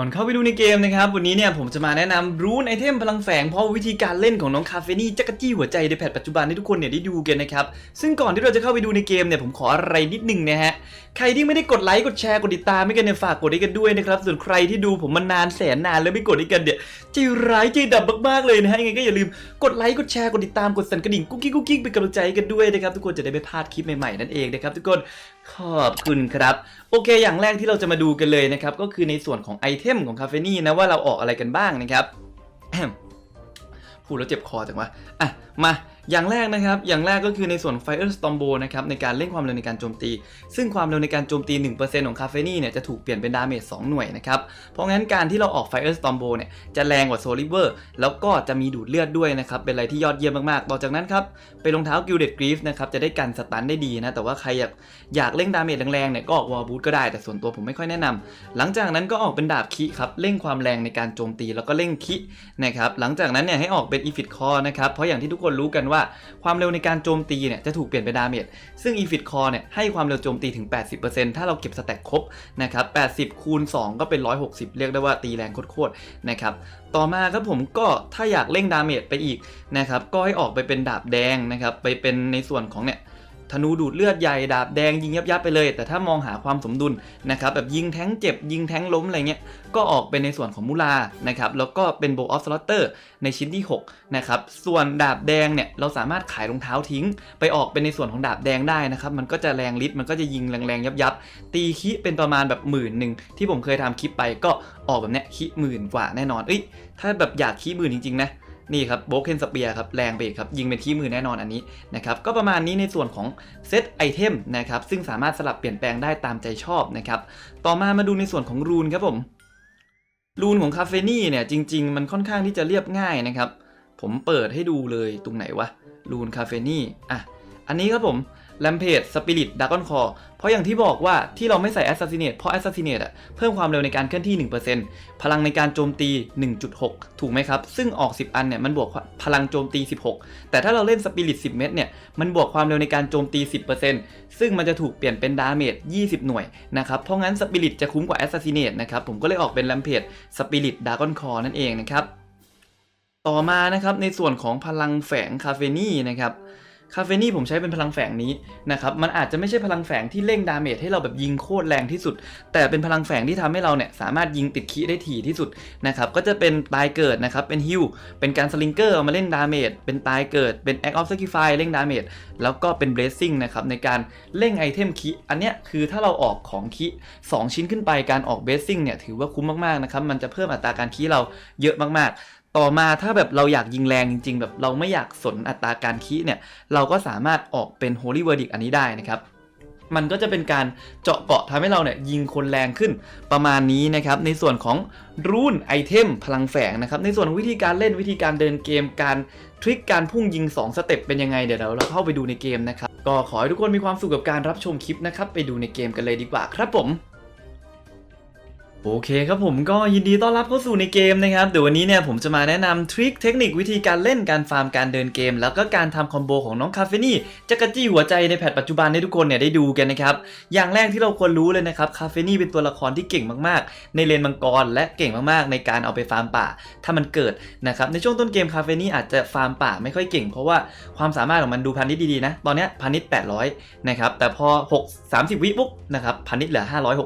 ก่อนเข้าไปดูในเกมนะครับ วันนี้เนี่ยผมจะมาแนะนำรูนไอเทมพลังแฝงเพราะวิธีการเล่นของน้องคาเฟนี่จักรจี้หัวใจในแพทปัจจุบันให้ทุกคนเนี่ยได้ดูกันนะครับ ซึ่งก่อนที่เราจะเข้าไปดูในเกมเนี่ยผมขออะไรนิดนึงนะฮะ ใครที่ไม่ได้กดไลค์กดแชร์กดติดตามให้กันเนี่ยฝากกดให้กันด้วยนะครับ ส่วนใครที่ดูผมมานานแสนนานแล้วไม่กดให้กันเนี่ยใจร้ายใจดำมากๆเลยนะฮะยังไงก็อย่าลืมกดไลค์กดแชร์กดติดตามกดสั่นกระดิ่งกุ๊กกิ๊กกุ๊กกิ๊กเป็นกำลังใจให้กันด้วยนะครับทุกคนจะได้ไม่พลาดคลิปใหม่ๆนั่นเองนะครับทุกคน ขอบคุณครับ โอเค อย่างแรกที่เราจะมาดูกันเลยนะครับ ก็คือในส่วนของไอเทมของคาเฟนี่นะว่าเราออกอะไรกันบ้างนะครับพูดแล้วเจ็บคอจังวะอะมา อย่างแรกนะครับ อย่างแรกก็คือในส่วน Fire Stormbo นะครับในการเร่งความเร็วในการโจมตี ซึ่งความเร็วในการโจมตี 1%ของคาเฟนี่เนี่ยจะถูกเปลี่ยนเป็นดาเมจ2หน่วยนะครับ เพราะงั้นการที่เราออก Fire Stormbo เนี่ยจะแรงกว่า Soul River แล้วก็จะมีดูดเลือดด้วยนะครับ เป็นอะไรที่ยอดเยี่ยมมากๆ ต่อจากนั้นครับเป็นรองเท้า Gilded Grief นะครับจะได้กันสตันได้ดีนะ แต่ว่าใครอยากอยากเร่งดาเมจแรงๆเนี่ยก็ออก Wall Boot ก็ได้ แต่ส่วนตัวผมไม่ค่อยแนะนำหลังจากนั้นก็ออกเป็นดาบคิครับเร่งความแรงในการโจมตีแล้วก็เร่งคินะครับหลังจากนั้นเนี่ยให้ออกเป็น e f i t Core นะครับเพราะอย่างที่ทุกคนรู้กันว่าความเร็วในการโจมตีเนี่ยจะถูกเปลี่ยนเป็นดาเมจ ซึ่ง e f i t Core เนี่ยให้ความเร็วโจมตีถึง 80%ถ้าเราเก็บสแต็กครบนะครับ 80 คูณ 2 ก็เป็น 160 เรียกได้ว่าตีแรงโคตรๆนะครับต่อมาครับผมก็ถ้าอยากเร่งดาเมจไปอีกนะครับก็ให้ออกไปเป็นดาบแดงนะครับไปเป็นในส่วนของเนี่ย ธนูดูดเลือดใหญ่ดาบแดงยิงยับยับไปเลย แต่ถ้ามองหาความสมดุลนะครับแบบยิงแท้งเจ็บยิงแท้งล้มอะไรเงี้ยก็ออกเป็นในส่วนของมูลานะครับแล้วก็เป็นโบออฟสลอตเตอร์ในชิ้นที่6นะครับส่วนดาบแดงเนี่ยเราสามารถขายรองเท้าทิ้ง ไปออกเป็นในส่วนของดาบแดงได้นะครับมันก็จะแรงฤทธิ์มันก็จะยิงแรงๆยับยับตีคิเป็นประมาณแบบหมื่นหนึ่งที่ผมเคยทำคลิปไปก็ออกแบบเนี้ยคิหมื่นกว่าแน่นอนเอ้ยถ้าแบบอยากขี้มือจริงๆนะ นี่ครับโบเคนสเปียร์ครับแรงไปอีกครับยิงเป็นที่มือแน่นอนอันนี้นะครับก็ประมาณนี้ในส่วนของเซตไอเทมนะครับซึ่งสามารถสลับเปลี่ยนแปลงได้ตามใจชอบนะครับต่อมามาดูในส่วนของรูนครับผมรูนของคาเฟนี่เนี่ยจริง ๆ มันค่อนข้างที่จะเรียบง่ายนะครับผมเปิดให้ดูเลยตรงไหนวะรูนคาเฟนี่อะอันนี้ครับผม แ a มเพจสปิริตดากอนคอเพราะอย่างที่บอกว่าที่เราไม่ใส่ Assassinate เพราะ Assassinate อะเพิ่มความเร็วในการเคลื่อนที่ 1%พลังในการโจมตี 1.6 ถูกไหมครับ ซึ่งออก 10 อันเนี่ยมันบวกพลังโจมตี 16 แต่ถ้าเราเล่นสปิริต10 เม็ดเนี่ยมันบวกความเร็วในการโจมตี 10%ซึ่งมันจะถูกเปลี่ยนเป็นดาเมจ20 หน่วยนะครับเพราะงั้นสปิริตจะคุ้มกว่า Assassinate นะครับผมก็เลยออกเป็นแ a มเพจสปิริตดากอนคอนั่นเองนะครับต่อมานะครับในส่วนของพลังแฝงคาเฟนี่นะครับ คาเฟนี่ผมใช้เป็นพลังแฝงนี้นะครับมันอาจจะไม่ใช่พลังแฝงที่เร่งดาเมจให้เราแบบยิงโคตรแรงที่สุด แต่เป็นพลังแฝงที่ทำให้เราเนี่ยสามารถยิงติดคีได้ถี่ที่สุดนะครับก็จะเป็นตายเกิดนะครับเป็นฮิวเป็นการสลิงเกอร์เอามาเล่นดาเมจเป็นตายเกิดเป็นแอคออฟสกิฟายเร่งดาเมจแล้วก็เป็นเบรซิ่งนะครับในการเร่งไอเทมคีอันเนี้ยคือถ้าเราออกของคีสองชิ้นขึ้นไปการออกเบรซิ่งเนี่ยถือว่าคุ้มมากๆนะครับมันจะเพิ่มอัตราการคีเราเยอะมากๆ ต่อมาถ้าแบบเราอยากยิงแรงจริง ๆ แบบเราไม่อยากสนอัตราการคีเนี่ย เราก็สามารถออกเป็น Holy Verdict อันนี้ได้นะครับมันก็จะเป็นการเจาะเกาะทำให้เราเนี่ยยิงคนแรงขึ้นประมาณนี้นะครับ ในส่วนของรูนไอเทมพลังแฝงนะครับ ในส่วนวิธีการเล่นวิธีการเดินเกมการทริคการพุ่งยิง 2 สเต็ปเป็นยังไงเดี๋ยวเราเข้าไปดูในเกมนะครับ ก็ขอให้ทุกคนมีความสุขกับการรับชมคลิปนะครับ ไปดูในเกมกันเลยดีกว่าครับผม โอเคครับผมก็ยินดีต้อนรับเข้าสู่ในเกมนะครับ เดี๋ยววันนี้เนี่ยผมจะมาแนะนำทริคเทคนิควิธีการเล่นการฟาร์มการเดินเกม แล้วก็การทำคอมโบของน้องคาเฟนี่จักรจี้หัวใจในแพทปัจจุบันให้ทุกคนเนี่ยได้ดูกันนะครับ อย่างแรกที่เราควรรู้เลยนะครับคาเฟนี่เป็นตัวละครที่เก่งมากๆ ในเลนมังกร และเก่งมากๆ ในการเอาไปฟาร์มป่า ถ้ามันเกิดนะครับในช่วงต้นเกมคาเฟนี่อาจจะฟาร์มป่าไม่ค่อยเก่ง เพราะว่าความสามารถของมันดูพันนิดดีๆนะตอนนี้พันนิด800นะครับแต่พอ 6 30 วิปุ๊บนะครับพันนิดเหลือ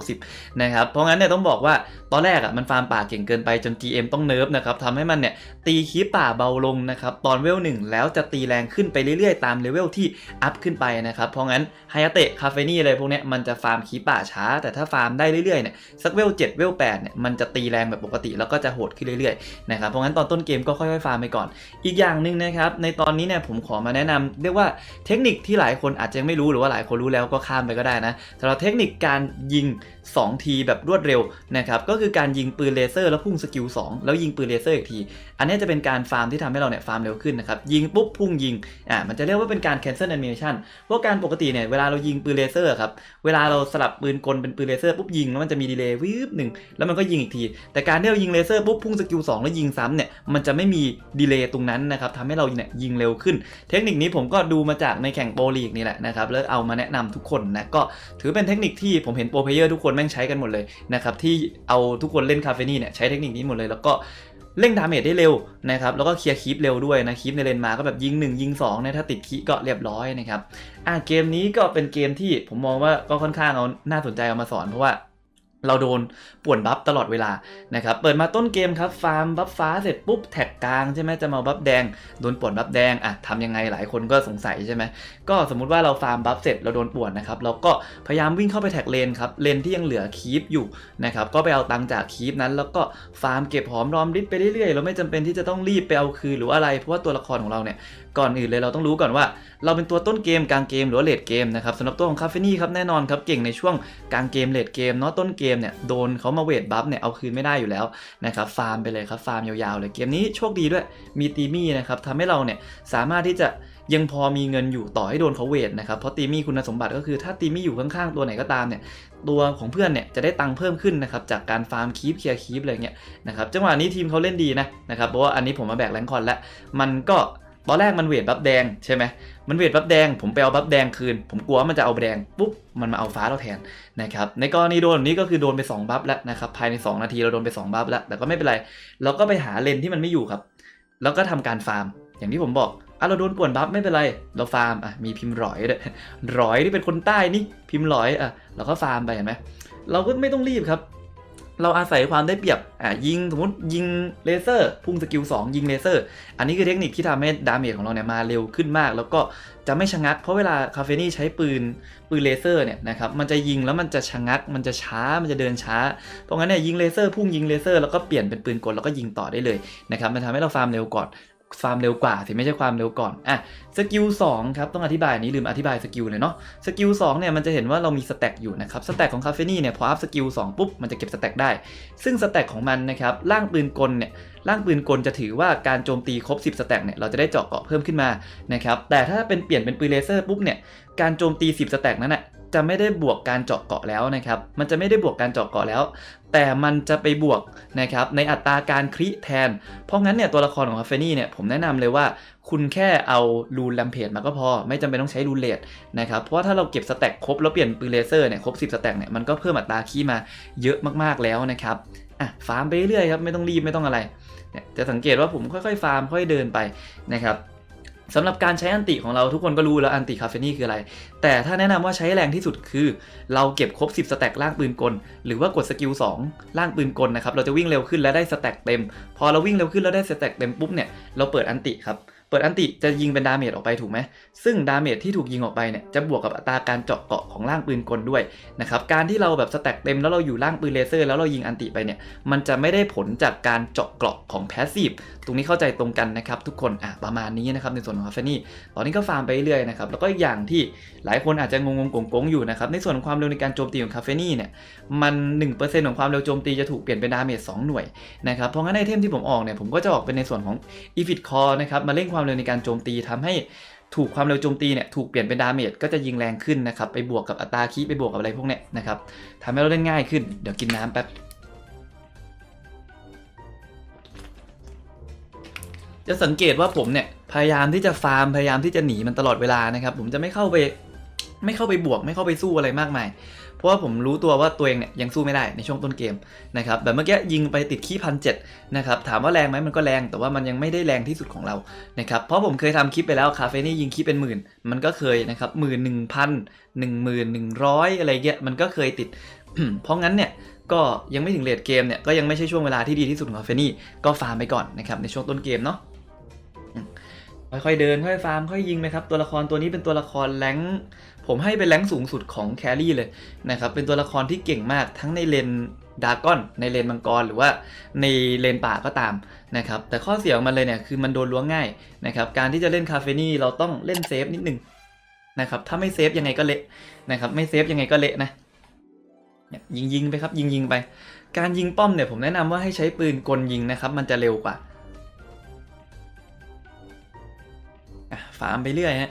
560นะครับเพราะงั้นเนี่ยต้องบอกว่าตอนแรกอะมันฟาร์มป่าเก่งเกินไปจน GM ต้องเนิร์ฟนะครับทำให้มันเนี่ยตีคีปป่าเบาลงนะครับตอนเวลหนึ่งแล้วจะตีแรงขึ้นไปเรื่อยๆ ตามเลเวลที่อัพขึ้นไปนะครับเพราะงั้นไฮยาเตะคาเฟนี่อะไรพวกเนี้ยมันจะฟาร์มคีปป่าช้า แต่ถ้าฟาร์มได้เรื่อยๆเนี่ยสักเวล7เวล8เนี่ยมันจะตีแรงแบบปกติแล้วก็จะโหดขึ้นเรื่อยๆนะครับเพราะงั้นตอนต้นเกมก็ค่อยๆฟาร์มไปก่อน อีกอย่างหนึ่งนะครับในตอนนี้เนี่ยผมขอมาแนะนำเรียกว่าเทคนิคที่หลายคนอาจจะยังไม่รู้หรือว่าหลายคนรู้แล้วก็ข้ามไปก็ได้นะสำหรับเทคนิคการยิง 2 ทีแบบรวดเร็วนะครับก็คือการยิงปืนเลเซอร์แล้วพุ่งสกิล2แล้วยิงปืนเลเซอร์อีกที อันนี้จะเป็นการฟาร์มที่ทำให้เราเนี่ยฟาร์มเร็วขึ้นนะครับยิงปุ๊บพุ่งยิงอ่ามันจะเรียกว่าเป็นการ cancel animation เพราะการปกติเนี่ยเวลาเรายิงปืนเลเซอร์ครับเวลาเราสลับปืนกลเป็นปืนเลเซอร์ปุ๊บยิงแล้วมันจะมีดีเลย์วืบหนึ่งแล้วมันก็ยิงอีกที แต่การที่เรายิงเลเซอร์ปุ๊บพุ่งสกิล2แล้วยิงซ้ำเนี่ยมันจะไม่มีดีเลย์ตรงนั้นนะครับทำให้เราเนี่ยยิงเร็วขึ้น เทคนิคนี้ผมก็ดูมาจากในแข่งโปรลีกนี่แหละนะครับแล้วเอามาแนะนำทุกคนนะก็ถือเป็นเทคนิคที่ผมเห็นโปรเพลเยอร์ทุกคนแม่งใช้กันหมดเลยนะครับที่เอาทุกคนเล่นคาเฟนี่เนี่ยใช้เทคนิคนี้หมดเลย แล้วก็เร่งดาเมจได้เร็วนะครับ แล้วก็เคลียร์คีปเร็วด้วยนะคีปในเลนมาก็แบบยิง 1 ยิง2เนี่ยถ้าติดคีก็เรียบร้อยนะครับอะเกมนี้ก็เป็นเกมที่ผมมองว่าก็ค่อนข้างเอาน่าสนใจเอามาสอนเพราะว่า เราโดนป่วนบัฟตลอดเวลานะครับ เปิดมาต้นเกมครับ ฟาร์มบัฟฟ้าเสร็จปุ๊บแท็กกลางใช่ไหมจะมาบัฟแดง โดนป่วนบัฟแดงอะทำยังไงหลายคนก็สงสัยใช่ไหมก็สมมุติว่าเราฟาร์มบัฟเสร็จเราโดนป่วนนะครับเราก็พยายามวิ่งเข้าไปแท็กเลนครับเลนที่ยังเหลือคีปอยู่นะครับก็ไปเอาตังจากคีปนั้น แล้วก็ฟาร์มเก็บหอมรอมริบไปเรื่อยๆเราไม่จำเป็นที่จะต้องรีบไปเอาคืนหรืออะไร เพราะว่าตัวละครของเราเนี่ยก่อนอื่นเลยเราต้องรู้ก่อนว่า เราเป็นตัวต้นเกมกลางเกมหรือเลดเกมนะครับสำหรับตัวของคาเฟนี่ครับแน่นอนครับเก่งในช่วงกลางเกมเลดเกมเนาะต้นเกมเนี่ยโดนเขามาเวทบัฟเนี่ยเอาคืนไม่ได้อยู่แล้วนะครับฟาร์มไปเลยครับฟาร์มยาวๆเลยเกมนี้โชคดีด้วยมีตีมี่นะครับทำให้เราเนี่ยสามารถที่จะยังพอมีเงินอยู่ต่อให้โดนเขาเวทนะครับเพราะตีมี่คุณสมบัติก็คือถ้าตีมี่อยู่ข้างๆตัวไหนก็ตามเนี่ยตัวของเพื่อนเนี่ยจะได้ตังค์เพิ่มขึ้นนะครับจากการฟาร์มคีปเคลียร์คีปอะไรเงี้ยนะครับจังหวะนี้ทีมเขาเล่นดีนะนะครับเพราะว่าอันนี้ผมมาแบกแรงคอนแล้วมันก็ ตอนแรกมันเวทบัฟแดงใช่ไหมมันเวทบัฟแดง ผมไปเอาบัฟแดงคืน ผมกลัวว่ามันจะเอาแดงปุ๊บมันมาเอาฟ้าเราแทนนะครับในกรณีโดนนี้ก็คือโดนไป 2 บัฟแล้วนะครับภายใน 2 นาทีเราโดนไป 2 บัฟแล้วแต่ก็ไม่เป็นไร เราก็ไปหาเลนที่มันไม่อยู่ครับ แล้วก็ทำการฟาร์ม อย่างที่ผมบอกอะเราโดนป่วนบัฟไม่เป็นไร เราฟาร์มอะมีพิมพ์ร้อยด้วยร้อยที่เป็นคนใต้นี่พิมพ์ร้อยอะเราก็ฟาร์มไปเห็นไหมเราก็ไม่ต้องรีบครับ เราอาศัยความได้เปรียบอะยิงสมมติยิงเลเซอร์พุ่งสกิล2ยิงเลเซอร์ อันนี้คือเทคนิคที่ทำให้ดาเมจของเราเนี่ยมาเร็วขึ้นมาก แล้วก็จะไม่ชะงัก เพราะเวลาคาเฟนี่ใช้ปืนปืนเลเซอร์เนี่ยนะครับมันจะยิงแล้วมันจะชะงัก มันจะช้ามันจะเดินช้า เพราะงั้นเนี่ยยิงเลเซอร์พุ่งยิงเลเซอร์แล้วก็เปลี่ยนเป็นปืนกลแล้วก็ยิงต่อได้เลยนะครับมันทำให้เราฟาร์มเร็วก่อน ฟามเร็วกว่าสิไม่ใช่ความเร็วก่อนอะสกิล2ครับต้องอธิบายนี้ลืมอธิบายสกิลเลยเนาะสกิล2เนี่ยมันจะเห็นว่าเรามีสแต็กอยู่นะครับสแต็กของคาเฟนี่เนี่ยพออัพสกิล2ปุ๊บมันจะเก็บสแต็กได้ ซึ่งสแต็กของมันนะครับล่างปืนกลเนี่ยล่างปืนกลจะถือว่าการโจมตีครบ 10 สแต็กเนี่ยเราจะได้เจาะเกาะเพิ่มขึ้นมานะครับแต่ถ้าเป็นเปลี่ยนเป็นปืนเลเซอร์ปุ๊บเนี่ยการโจมตี 10 สแต็กนั้นน่ะ จะไม่ได้บวกการเจาะเกาะแล้วนะครับ มันจะไม่ได้บวกการเจาะเกาะแล้ว แต่มันจะไปบวกนะครับในอัตราการคริแทน เพราะงั้นเนี่ยตัวละครของคาเฟนี่เนี่ยผมแนะนำเลยว่าคุณแค่เอารูนแลมเพจมาก็พอ ไม่จำเป็นต้องใช้รูนเลดนะครับ เพราะว่าถ้าเราเก็บสแต็กครบแล้วเปลี่ยนปืนเลเซอร์เนี่ยครบ 10 สแต็กเนี่ยมันก็เพิ่มอัตราคีมาเยอะมากๆแล้วนะครับอะฟาร์มไปเรื่อยครับไม่ต้องรีบไม่ต้องอะไรจะสังเกตว่าผมค่อยๆ ฟาร์มค่อยเดินไปนะครับ สำหรับการใช้อันติของเราทุกคนก็รู้แล้วอันติคาเฟนี่คืออะไร แต่ถ้าแนะนำว่าใช้แรงที่สุดคือ เราเก็บครบ 10 สแต็กล่างปืนกล หรือว่ากดสกิล2ล่างปืนกลนะครับ เราจะวิ่งเร็วขึ้นและได้สแต็กเต็ม พอเราวิ่งเร็วขึ้นแล้วได้สแต็กเต็มปุ๊บเนี่ย เราเปิดอันติครับ ปิดอันติจะยิงเป็นดาเมจออกไปถูกไหม ซึ่งดาเมจที่ถูกยิงออกไปเนี่ยจะบวกกับอัตราการเจาะเกาะของล่างปืนกลด้วยนะครับ การที่เราแบบสแต็กเต็มแล้วเราอยู่ล่างปืนเลเซอร์แล้วเรายิงอันติไปเนี่ย มันจะไม่ได้ผลจากการเจาะเกราะของแพสซีฟ ตรงนี้เข้าใจตรงกันนะครับทุกคน อะประมาณนี้นะครับในส่วนของคาเฟนี่ ตอนนี้ก็ฟาร์มไปเรื่อยๆนะครับ แล้วก็อีกอย่างที่หลายคนอาจจะงงๆกงอยู่นะครับ ในส่วนของความเร็วในการโจมตีของคาเฟนี่เนี่ย มัน 1%ของความเร็วโจมตีจะถูกเปลี่ยนเป็นดาเมจ2หน่วยนะครับ เพราะงั้นไอเทมที่ผมออกเนี่ยผมก็จะออกเป็นในส่วนของ e f i t Core นะครับมาเร่งความเร็วในการโจมตีทำให้ถูกความเร็วโจมตีเนี่ยถูกเปลี่ยนเป็นดาเมจก็จะยิงแรงขึ้นนะครับไปบวกกับอัตราคีไปบวกกับอะไรพวกเนี้ยนะครับทำให้เราเล่นง่ายขึ้นเดี๋ยวกินน้ำแป๊บจะสังเกตว่าผมเนี่ยพยายามที่จะฟาร์มพยายามที่จะหนีมันตลอดเวลานะครับ ผมจะไม่เข้าไปไม่เข้าไปบวก ไม่เข้าไปสู้อะไรมากมาย เพราะว่าผมรู้ตัวว่าตัวเองเนี่ยยังสู้ไม่ได้ในช่วงต้นเกมนะครับแบบเมื่อกี้ยิงไปติดขี้พันเจ็ดนะครับถามว่าแรงไหมมันก็แรงแต่ว่ามันยังไม่ได้แรงที่สุดของเรานะครับเพราะผมเคยทำคลิปไปแล้วคาเฟนี่ยิงขี้เป็นหมื่น มันก็เคยนะครับหมื่นหนึ่งพันหนึ่งหมื่นหนึ่งร้อยอะไรเงี้ยมันก็เคยติดเพราะงั้นเนี่ยก็ยังไม่ถึงเลดเกมเนี่ยก็ยังไม่ใช่ช่วงเวลาที่ดีที่สุดของคาเฟนี่ก็ฟาร์มไปก่อนนะครับในช่วงต้นเกมเนาะ ค่อยๆเดินค่อยฟาร์มค่อยยิงนะครับตัวละครตัวนี้เป็นตัวละครแรงผมให้เป็นแรงสูงสุดของแครี่เลยนะครับเป็นตัวละครที่เก่งมากทั้งในเลนดากอนในเลนมังกรหรือว่าในเลนป่าก็ตามนะครับแต่ข้อเสียของมันเลยเนี่ยคือมันโดนล้วงง่ายนะครับการที่จะเล่นคาเฟนี่เราต้องเล่นเซฟนิดนึงนะครับถ้าไม่เซฟยังไงก็เละนะครับไม่เซฟยังไงก็เละนะยิงยิงๆไปครับยิงยิงๆไป การยิงป้อมเนี่ยผมแนะนำว่าให้ใช้ปืนกลยิงนะครับมันจะเร็วกว่า ฟาร์มไปเรื่อยฮะ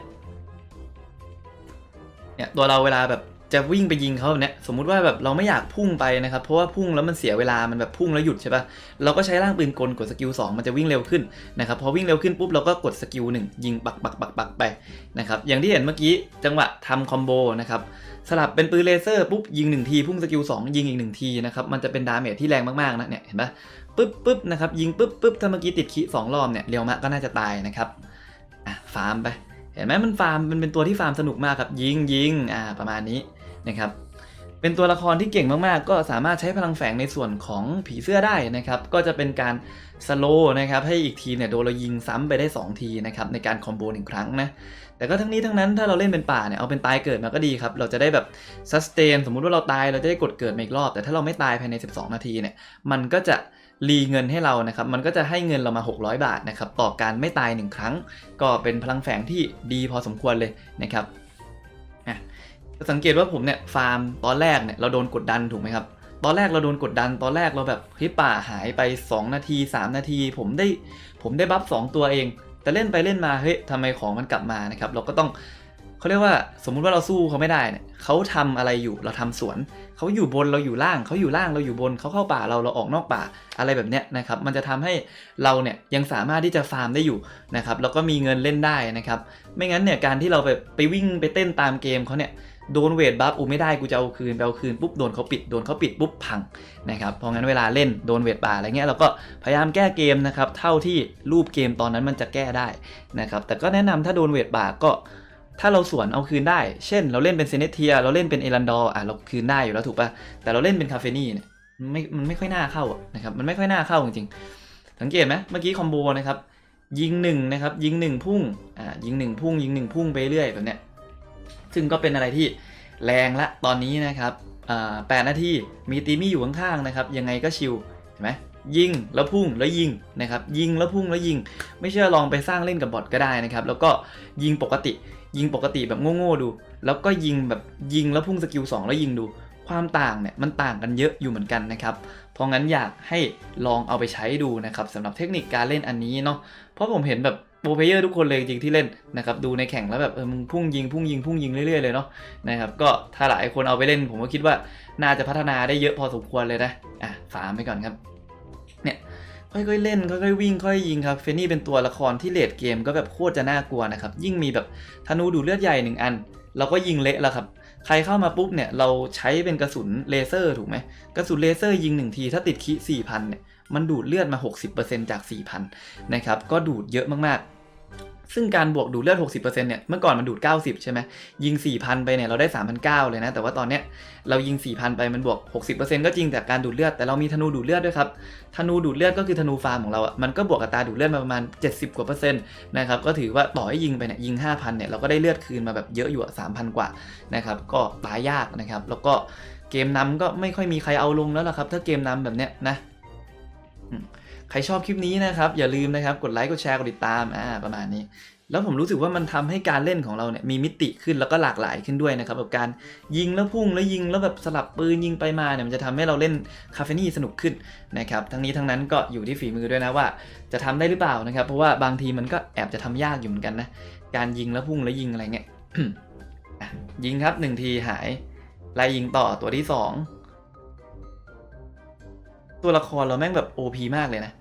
เนี่ยตัวเราเวลาแบบจะวิ่งไปยิงเขาเนี้ยสมมุติว่าแบบเราไม่อยากพุ่งไปนะครับ เพราะว่าพุ่งแล้วมันเสียเวลามันแบบพุ่งแล้วหยุดใช่ปะเราก็ใช้ร่างปืนกลกดสกิล2มันจะวิ่งเร็วขึ้นนะครับพอวิ่งเร็วขึ้นปุ๊บเราก็กดสกิล1ยิงปักปักปักปักไปนะครับอย่างที่เห็นเมื่อกี้จังหวะทำคอมโบนะครับสลับเป็นปืนเลเซอร์ปุ๊บยิง1ทีพุ่งสกิล2ยิงอีก1ทีนะครับมันจะเป็นดาเมจที่แรงมากๆนะเนี่ยเห็นปะปึ๊บปึ๊บนะครับยิงปึ๊บปึ๊บถ้าเมื่อกี้ติดคีสองรอบเนี่ยเรียวมะก็น่าจะตายนะครับ อะฟาร์มไป เห็นไหมมันฟาร์มมันเป็นตัวที่ฟาร์มสนุกมากครับยิงยิงอ่าประมาณนี้นะครับเป็นตัวละครที่เก่งมากๆ ก็สามารถใช้พลังแฝงในส่วนของผีเสื้อได้นะครับก็จะเป็นการสโลนะครับให้อีกทีเนี่ยโดนเรายิงซ้ำไปได้ 2 ทีนะครับในการคอมโบหนึ่งครั้งนะแต่ก็ทั้งนี้ทั้งนั้นถ้าเราเล่นเป็นป่าเนี่ยเอาเป็นตายเกิดมาก็ดีครับเราจะได้แบบซัสเตนสมมุติว่าเราตายเราจะได้กดเกิดมาอีกรอบ แต่ถ้าเราไม่ตายภายใน 12 นาทีเนี่ยมันก็จะ รีเงินให้เรานะครับ มันก็จะให้เงินเรามา 600 บาทนะครับ ต่อการไม่ตายหนึ่งครั้ง ก็เป็นพลังแฝงที่ดีพอสมควรเลยนะครับอะสังเกตว่าผมเนี่ยฟาร์มตอนแรกเนี่ยเราโดนกดดันถูกไหมครับ ตอนแรกเราโดนกดดัน ตอนแรกเราแบบเฮ้ยป่าหายไป 2 นาที 3 นาที ผมได้ผมได้บัฟ2ตัวเอง แต่เล่นไปเล่นมาเฮ้ยทำไมของมันกลับมานะครับ เราก็ต้อง เขาเรียกว่าสมมุติว่าเราสู้เขาไม่ได้เนี่ยเขาทำอะไรอยู่เราทำสวนเขาอยู่บนเราอยู่ล่างเขาอยู่ล่างเราอยู่บนเขาเข้าป่าเราเราออกนอกป่าอะไรแบบเนี้ยนะครับมันจะทำให้เราเนี่ยยังสามารถที่จะฟาร์มได้อยู่นะครับแล้วก็มีเงินเล่นได้นะครับไม่งั้นเนี่ยการที่เราไปไปวิ่งไปเต้นตามเกมเขาเนี่ยโดนเวทบัฟอูไม่ได้กูจะเอาคืนไปเอาคืนปุ๊บโดนเขาปิดโดนเขาปิดปุ๊บพังนะครับเพราะงั้นเวลาเล่นโดนเวทป่าอะไรเงี้ยเราก็พยายามแก้เกมนะครับเท่าที่รูปเกมตอนนั้นมันจะแก้ได้นะครับแต่ก็แนะนำถ้าโดนเวทป่าก็ ถ้าเราสวนเอาคืนได้ เช่น เราเล่นเป็นเซเนเทีย เราเล่นเป็นเอรันดออะเราคืนได้อยู่แล้วถูกปะแต่เราเล่นเป็นคาเฟนี่เนี่ยมันไม่มันไม่ค่อยน่าเข้าอะนะครับ มันไม่ค่อยน่าเข้าจริงๆ สังเกตไหมเมื่อกี้คอมโบนะครับ ยิงหนึ่งนะครับ ยิงหนึ่งพุ่ง อ่า ยิงหนึ่งพุ่ง ยิงหนึ่งพุ่งไปเรื่อยแบบเนี้ย ซึ่งก็เป็นอะไรที่แรงละ ตอนนี้นะครับ อ่าแปดนาที มีตีมี่อยู่ข้างๆนะครับ ยังไงก็ชิลเห็นไหมยิงแล้วพุ่งแล้วยิงนะครับ ยิงแล้วพุ่งแล้วยิง ไม่เชื่อลองไปสร้างเล่นกับบอทก็ได้นะครับ แล้วก็ยิงปกติ ยิงปกติแบบโง่ๆดู แล้วก็ยิงแบบยิงแล้วพุ่งสกิล2แล้วยิงดู ความต่างเนี่ยมันต่างกันเยอะอยู่เหมือนกันนะครับเพราะงั้นอยากให้ลองเอาไปใช้ดูนะครับสำหรับเทคนิคการเล่นอันนี้เนาะเพราะผมเห็นแบบโปรเพเยอร์ทุกคนเลยจริงที่เล่นนะครับดูในแข่งแล้วแบบเออมึงพุ่งยิงพุ่งยิงพุ่งยิงเรื่อยๆเลยเนาะนะครับก็ถ้าหลายคนเอาไปเล่นผมก็คิดว่าน่าจะพัฒนาได้เยอะพอสมควรเลยนะอะฝากไปก่อนครับ ค่อยๆเล่นค่อยๆวิ่งค่อยๆยิงครับเฟนนี่เป็นตัวละครที่เลดเกมก็แบบโคตรจะน่ากลัวนะครับยิ่งมีแบบธนูดูเลือดใหญ่หนึ่งอัน เราก็ยิงเละแล้วครับใครเข้ามาปุ๊บเนี่ยเราใช้เป็นกระสุนเลเซอร์ถูกไหมกระสุนเลเซอร์ยิงหนึ่งทีถ้าติดคิ4,000เนี่ยมันดูดเลือดมา 60%จาก 4,000นะครับก็ดูดเยอะมากๆ ซึ่งการบวกดูดเลือด 60%เนี่ย เมื่อก่อนมันดูด 90 ใช่ไหม ยิง 4,000 ไปเนี่ย เราได้ 3,900 เลยนะ แต่ว่าตอนเนี้ยเรายิง 4,000 ไปมันบวก 60%ก็จริงแต่การดูดเลือด แต่เรามีธนูดูดเลือดด้วยครับ ธนูดูดเลือดก็คือธนูฟาร์มของเราอะ มันก็บวกอัตราดูดเลือดมาประมาณ 70 กว่าเปอร์เซ็นต์นะครับ ก็ถือว่าต่อให้ยิงไปเนี่ย ยิง 5,000 เนี่ย เราก็ได้เลือดคืนมาแบบเยอะอยู่อะ3,000 กว่านะครับ ก็ตายยากนะครับ แล้วก็เกมนำก็ไม่ค่อยมีใครเอาลงแล้วล่ะครับ ถ้าเกมนำแบบเนี้ยนะอืม ใครชอบคลิปนี้นะครับ อย่าลืมนะครับกดไลค์กดแชร์กดติดตามอ่าประมาณนี้ แล้วผมรู้สึกว่ามันทำให้การเล่นของเราเนี่ยมีมิติขึ้นแล้วก็หลากหลายขึ้นด้วยนะครับแบบการยิงแล้วพุ่งแล้วยิงแล้วแบบสลับปืนยิงไปมาเนี่ยมันจะทำให้เราเล่นคาเฟนี่สนุกขึ้นนะครับทั้งนี้ทั้งนั้นก็อยู่ที่ฝีมือด้วยนะว่า จะทำได้หรือเปล่านะครับ เพราะว่าบางทีมันก็แอบจะทำยากอยู่เหมือนกันนะการยิงแล้วพุ่งแล้วยิงอะไรเงี้ยยิงครับหนึ่งทีหายไล่ยิงต่อตัวที่สองตัวละครเราแม่งแบบ OP มากเลยนะ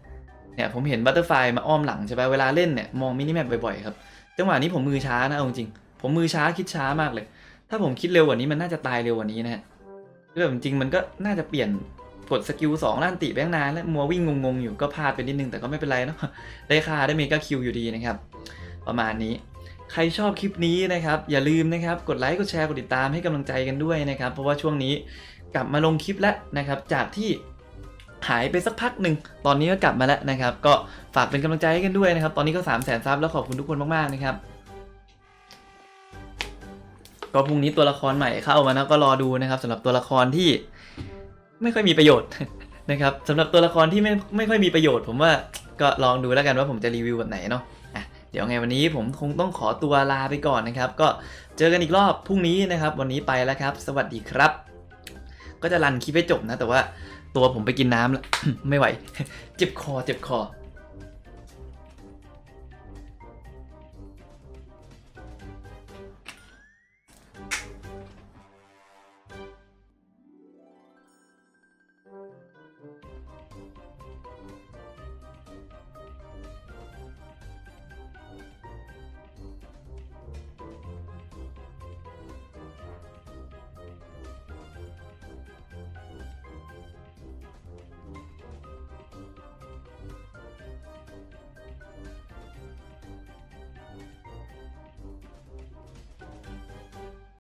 เนี่ยผมเห็นบัตเตอร์ไฟมาอ้อมหลังใช่ไหมเวลาเล่นเนี่ยมองมินิแมปบ่อยๆครับจังหวะนี้ผมมือช้านะเอาจริงๆผมมือช้าคิดช้ามากเลย ถ้าผมคิดเร็วกว่านี้มันน่าจะตายเร็วกว่านี้นะฮะคือแบบจริงๆมันก็น่าจะเปลี่ยนกดสกิลสองล้านติแบงนานแล้วมัววิ่งงงๆอยู่ก็พลาดไปนิดนึงแต่ก็ไม่เป็นไรเนาะได้ค่าได้เมกาคิวอยู่ดีนะครับ ประมาณนี้ใครชอบคลิปนี้นะครับ อย่าลืมนะครับ กดไลค์กดแชร์กดติดตามให้กำลังใจกันด้วยนะครับ เพราะว่าช่วงนี้กลับมาลงคลิปแล้วนะครับ จากที่ หายไปสักพักหนึ่ง ตอนนี้ก็กลับมาแล้วนะครับ ก็ฝากเป็นกำลังใจให้กันด้วยนะครับ ตอนนี้ก็3 0 0แสนซับแล้วขอบคุณทุกคนมากๆนะครับ ก็พรุ่งนี้ตัวละครใหม่เข้ามานะก็รอดูนะครับสำหรับตัวละครที่ไม่ค่อยมีประโยชน์นะครับสำหรับตัวละครที่ไม่ไม่ค่อยมีประโยชน์ ผมว่าก็ลองดูแล้วกันว่าผมจะรีวิวแบบไหนเนาะเดี๋ยวไงวันนี้ผมคงต้องขอตัวลาไปก่อนนะครับ ก็เจอกันอีกรอบพรุ่งนี้นะครับ วันนี้ไปแล้วครับ สวัสดีครับ ก็จะรันคลิปให้จบนะแต่ว่า ตัวผมไปกินน้ำแล้ว ไม่ไหว เจ็บคอ เจ็บคอ